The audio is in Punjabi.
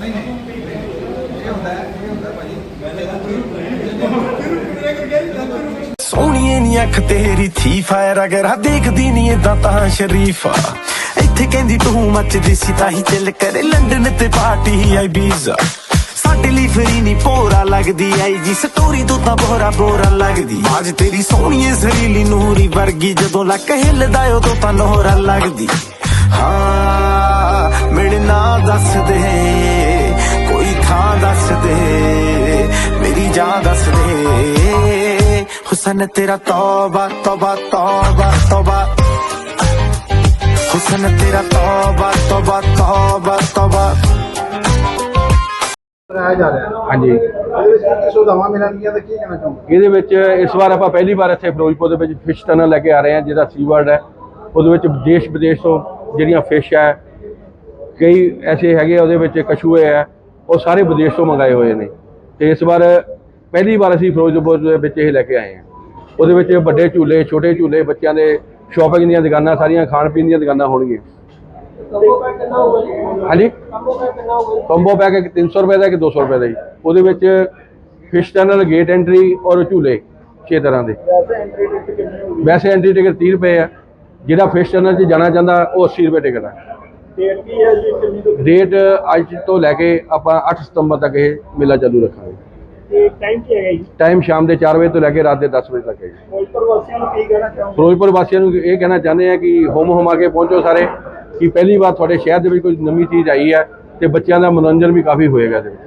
ਨਹੀਂ ਨਹੀਂ ਇਹ ਹੁੰਦਾ ਇਹ ਹੁੰਦਾ ਭਾਜੀ ਸੋਹਣੀਏ ਨੀ ਅੱਖ ਤੇਰੀ ਥੀ ਫਾਇਰ, ਅਗਰ ਆ ਦੇਖਦੀ ਨੀ ਏਦਾਂ ਤਾਂ ਸ਼ਰੀਫਾ ਇੱਥੇ ਕਹਿੰਦੀ ਤੂੰ ਮੱਚਦੀ ਸੀ ਤਾਂ ਹੀ ਚੱਲ ਕਰੇ। ਲੰਡਨ ਤੇ ਪਾਰਟੀ ਹੀ ਆਈ ਵੀਜ਼ਾ ਸਾਡੇ ਲਈ ਫਰੀ ਨੀ ਪੋਰਾ ਲੱਗਦੀ ਆਈ ਜੀ। ਸਟੋਰੀ ਤੋਂ ਤਾਂ ਬੋਰਾ ਬੋਰਾ ਲੱਗਦੀ। ਅੱਜ ਤੇਰੀ ਸੋਹਣੀਏ ਜ਼ਰੀਲੀ ਨੂਰੀ ਵਰਗੀ, ਜਦੋਂ ਲੱਕ ਹਿੱਲਦਾ ਉਦੋਂ ਤਾਂ ਨੋਰਾ ਲੱਗਦੀ। ਹਾਂ ਹੁਸਨ ਤੇਰਾ ਤੌਬਾ ਤੌਬਾ ਤੌਬਾ ਤੌਬਾ ਹੁਸਨ ਤੇਰਾ ਤੌਬਾ ਤੌਬਾ ਤੌਬਾ ਤੌਬਾ ਕਰਾਇਆ ਜਾ ਰਿਹਾ ਹਾਂਜੀ ਇਹਦੇ ਵਿੱਚ ਕੀ ਸੁਧਾਵਾਂ ਮਿਲਣਗੀਆਂ ਤਾਂ ਕੀ ਕਹਿਣਾ ਚਾਹੋਗੇ ਇਹਦੇ ਵਿੱਚ ਇਸ ਵਾਰ ਆਪਾਂ ਪਹਿਲੀ ਵਾਰ ਇੱਥੇ ਫਿਰੋਜ਼ਪੁਰ ਦੇ ਵਿੱਚ ਫਿਸ਼ ਟਨਲ ਲੈ ਕੇ ਆ ਰਹੇ ਹਾਂ ਜਿਹਦਾ ਸੀਵਰਡ ਹੈ। ਉਹਦੇ ਵਿੱਚ ਦੇਸ਼ ਵਿਦੇਸ਼ ਤੋਂ ਜਿਹੜੀਆਂ ਫਿਸ਼ ਹੈ ਕਈ ਐਸੇ ਹੈਗੇ ਆ, ਉਹਦੇ ਵਿੱਚ ਕਛੂਏ ਹੈ ਉਹ ਸਾਰੇ ਵਿਦੇਸ਼ ਤੋਂ ਮੰਗਾਏ ਹੋਏ ਨੇ। ਤੇ ਇਸ ਵਾਰ ਪਹਿਲੀ ਵਾਰ ਅਸੀਂ ਫਿਰੋਜ਼ਪੁਰ ਦੇ ਵਿੱਚ ਇਹ ਲੈ ਕੇ ਆਏ ਹਾਂ। ਉਹਦੇ ਵਿੱਚ ਵੱਡੇ ਝੂਲੇ ਛੋਟੇ ਝੂਲੇ ਬੱਚਿਆਂ ਦੇ ਸ਼ਾਪਿੰਗ ਦੀਆਂ ਦੁਕਾਨਾਂ ਸਾਰੀਆਂ ਖਾਣ ਪੀਣ ਦੀਆਂ ਦੁਕਾਨਾਂ ਹੋਣਗੀਆਂ। ਹਾਂਜੀ? ਕੰਬੋ ਪੈਕ ਇੱਕ 300 ਰੁਪਏ ਦਾ ਇੱਕ 200 ਰੁਪਏ ਦਾ ਜੀ। ਉਹਦੇ ਵਿੱਚ ਫਿਸ਼ ਟਨਲ ਗੇਟ ਐਂਟਰੀ ਔਰ ਝੂਲੇ ਛੇ ਤਰ੍ਹਾਂ ਦੇ। ਵੈਸੇ ਐਂਟਰੀ ਟਿਕਟ 30 ਰੁਪਏ ਹੈ ਜਿਹੜਾ ਫਿਸ਼ ਟਨਲ 'ਚ ਜਾਣਾ ਚਾਹੁੰਦਾ ਉਹ 80 ਰੁਪਏ ਟਿਕਟ ਹੈ ਡੇਟ ਅੱਜ ਤੋਂ ਲੈ ਕੇ ਆਪਾਂ 8 ਸਤੰਬਰ ਤੱਕ ਇਹ ਮੇਲਾ ਚਾਲੂ ਰੱਖਾਂਗੇ। ਟਾਈਮ ਕੀ ਹੈਗਾ ਜੀ? ਟਾਈਮ ਸ਼ਾਮ ਦੇ 4 ਵਜੇ ਤੋਂ ਲੈ ਕੇ ਰਾਤ ਦੇ 10 ਵਜੇ ਤੱਕ ਹੈ ਜੀ। ਫਿਰੋਜ਼ਪੁਰ ਵਾਸੀਆਂ ਨੂੰ ਕੀ ਕਹਿਣਾ ਚਾਹੋਗੇ? ਫਿਰੋਜ਼ਪੁਰ ਵਾਸੀਆਂ ਨੂੰ ਇਹ ਕਹਿਣਾ ਚਾਹੁੰਦੇ ਆ ਕਿ ਹੋਮ ਹਮਾ ਕੇ ਪਹੁੰਚੋ ਸਾਰੇ ਕਿ ਪਹਿਲੀ ਵਾਰ ਤੁਹਾਡੇ ਸ਼ਹਿਰ ਦੇ ਵਿੱਚ ਕੋਈ ਨਵੀਂ ਚੀਜ਼ ਆਈ ਹੈ ਤੇ ਬੱਚਿਆਂ ਦਾ ਮਨੋਰੰਜਨ ਵੀ ਕਾਫੀ ਹੋਏਗਾ ਇਹਦੇ ਵਿੱਚ।